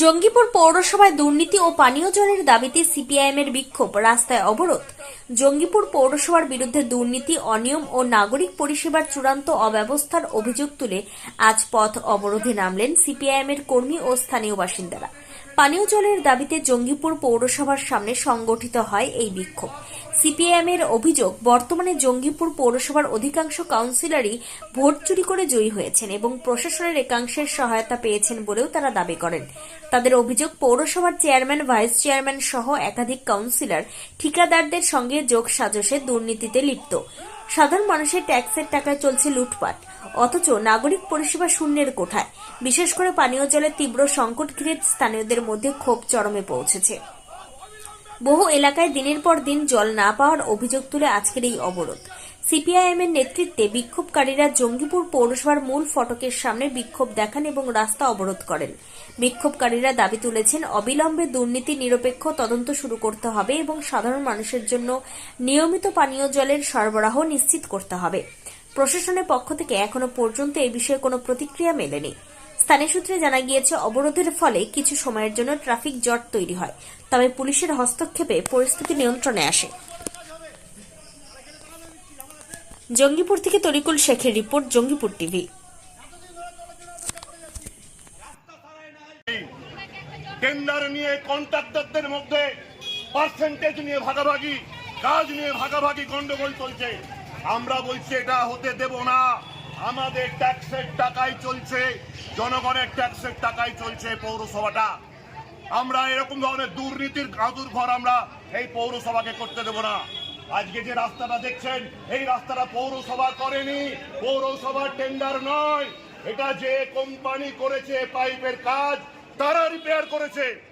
জঙ্গিপুর পৌরসভায় দুর্নীতি ও পানীয় জলের দাবিতে সিপিআইএম এর বিক্ষোভ, রাস্তায় অবরোধ। জঙ্গিপুর পৌরসভার বিরুদ্ধে দুর্নীতি, অনিয়ম ও নাগরিক পরিষেবার চূড়ান্ত অব্যবস্থার অভিযোগ তুলে আজ পথ অবরোধে নামলেন সিপিআইএম এর কর্মী ও স্থানীয় বাসিন্দারা। পানীয় জলের দাবিতে জঙ্গিপুর পৌরসভার সামনে সংগঠিত হয় এই বিক্ষোভ। সিপিআইএম এর অভিযোগ, বর্তমানে জঙ্গিপুর পৌরসভার অধিকাংশ কাউন্সিলরই ভোট চুরি করে জয়ী হয়েছেন এবং প্রশাসনের একাংশের সহায়তা পেয়েছেন বলেও তারা দাবি করেন। তাদের অভিযোগ, পৌরসভার চেয়ারম্যান, ভাইস চেয়ারম্যান সহ একাধিক কাউন্সিলর ঠিকাদারদের সঙ্গে যোগ সাজসে দুর্নীতিতে লিপ্ত। সাধারণ মানুষের ট্যাক্সের টাকায় চলছে লুটপাট। অথচ নাগরিক পরিষেবা শূন্যের কোঠায়। বিশেষ করে পানীয় জলের তীব্র সংকট ঘিরে স্থানীয়দের মধ্যে ক্ষোভ চরমে পৌঁছেছে। বহু এলাকায় দিনের পর দিন জল না পাওয়ার অভিযোগ তুলে আজকের এই অবরোধ। সিপিআইএম এর নেতৃত্বে বিক্ষোভকারীরা জঙ্গিপুর পৌরসভার মূল ফটকের সামনে বিক্ষোভ দেখান এবং রাস্তা অবরোধ করেন। বিক্ষোভকারীরা দাবি তুলেছেন, অবিলম্বে দুর্নীতি নিরপেক্ষ তদন্ত শুরু করতে হবে এবং সাধারণ মানুষের জন্য নিয়মিত পানীয় জলের সরবরাহ নিশ্চিত করতে হবে। প্রশাসনের পক্ষ থেকে এখনও পর্যন্ত এ বিষয়ে কোনো প্রতিক্রিয়া মেলেনি। স্থানীয় সূত্রে জানা গিয়েছে, অবরোধের ফলে কিছু সময়ের জন্য ট্রাফিক জট তৈরি হয়, তবে পুলিশের হস্তক্ষেপে পরিস্থিতি নিয়ন্ত্রণে আসে। জঙ্গিপুর থেকে তরিকুল শেখের রিপোর্ট, জঙ্গিপুর টিভি। টেন্ডার নিয়ে কন্ট্রাক্টরদের মধ্যে পার্সেন্টেজ নিয়ে ভাগাভাগি, কাজ নিয়ে ভাগাভাগি গন্ডগোল চলছে। আমরা বলছি, এটা হতে দেব না। আমাদের ট্যাক্সের টাকায় চলছে, জনগণের ট্যাক্সের টাকায় চলছে পৌরসভাটা। আমরা এরকম ধরনের দুর্নীতির কাদুর ঘর আমরা এই পৌরসভাকে করতে দেব না। আজকে যে রাস্তাটা দেখছেন, এই রাস্তাটা পৌরসভা করেনি। পৌরসভার টেন্ডার নয়। এটা যে কোম্পানি করেছে পাইপের কাজ, তারা রিপেয়ার করেছে।